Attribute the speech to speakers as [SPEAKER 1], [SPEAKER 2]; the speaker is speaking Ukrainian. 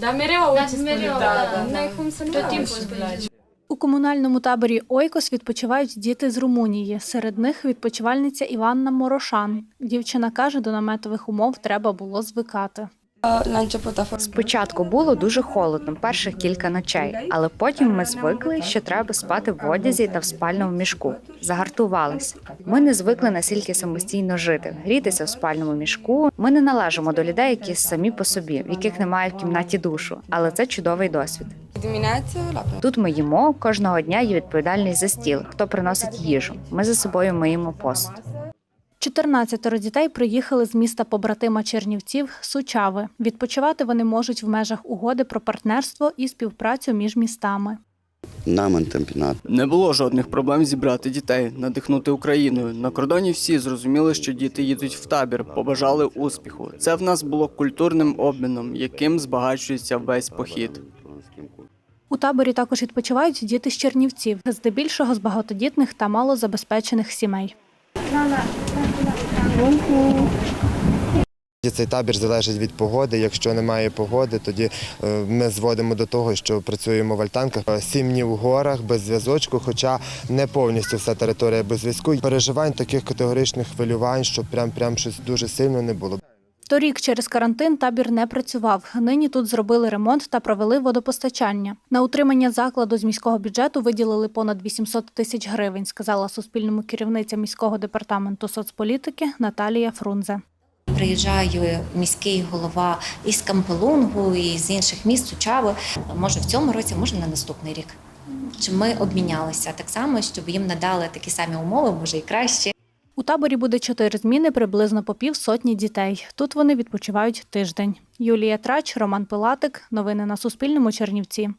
[SPEAKER 1] Да, mereu auzi
[SPEAKER 2] mereu, da,
[SPEAKER 1] da,
[SPEAKER 2] da.
[SPEAKER 1] N-ai cum să nu
[SPEAKER 2] Tot timpul
[SPEAKER 1] și place.
[SPEAKER 3] У комунальному таборі Ойкос відпочивають діти з Румунії. Серед них відпочивальниця Іванна Морошан. Дівчина каже, до наметових умов треба було звикати.
[SPEAKER 4] Спочатку було дуже холодно, перших кілька ночей, але потім ми звикли, що треба спати в одязі та в спальному мішку. Загартувалися. Ми не звикли настільки самостійно жити, грітися в спальному мішку. Ми не належимо до людей, які самі по собі, в яких немає в кімнаті душу, але це чудовий досвід. Тут ми їмо кожного дня є відповідальність за стіл, хто приносить їжу. Ми за собою миємо посуд.
[SPEAKER 3] 14 дітей приїхали з міста побратима Чернівців Сучави. Відпочивати вони можуть в межах угоди про партнерство і співпрацю між містами.
[SPEAKER 5] N-am
[SPEAKER 6] Не було жодних проблем зібрати дітей, надихнути Україною. На кордоні всі зрозуміли, що діти їдуть в табір, побажали успіху. Це в нас було культурним обміном, яким збагачується весь похід.
[SPEAKER 3] У таборі також відпочивають діти з Чернівців, здебільшого з багатодітних та малозабезпечених сімей.
[SPEAKER 7] Цей табір залежить від погоди. Якщо немає погоди, тоді е, ми зводимо до того, що працюємо в альтанках. Е, Сім днів у горах без зв'язочку, хоча не повністю вся територія без зв'язку. Переживань таких категоричних хвилювань, що прям прям щось дуже сильно не було.
[SPEAKER 3] Торік через карантин табір не працював. Нині тут зробили ремонт та провели водопостачання. На утримання закладу з міського бюджету виділили понад 800 тисяч гривень, сказала Суспільному керівниця міського департаменту соцполітики Наталія Фрунзе.
[SPEAKER 8] Приїжджає міський голова із Кампелунгу і з інших міст Сучави. Може в цьому році, може на наступний рік. Щоб ми обмінялися так само, щоб їм надали такі самі умови, може і краще.
[SPEAKER 3] У таборі буде чотири зміни, приблизно по пів сотні дітей. Тут вони відпочивають тиждень. Юлія Трач, Роман Пилатик. Новини на Суспільному. Чернівці.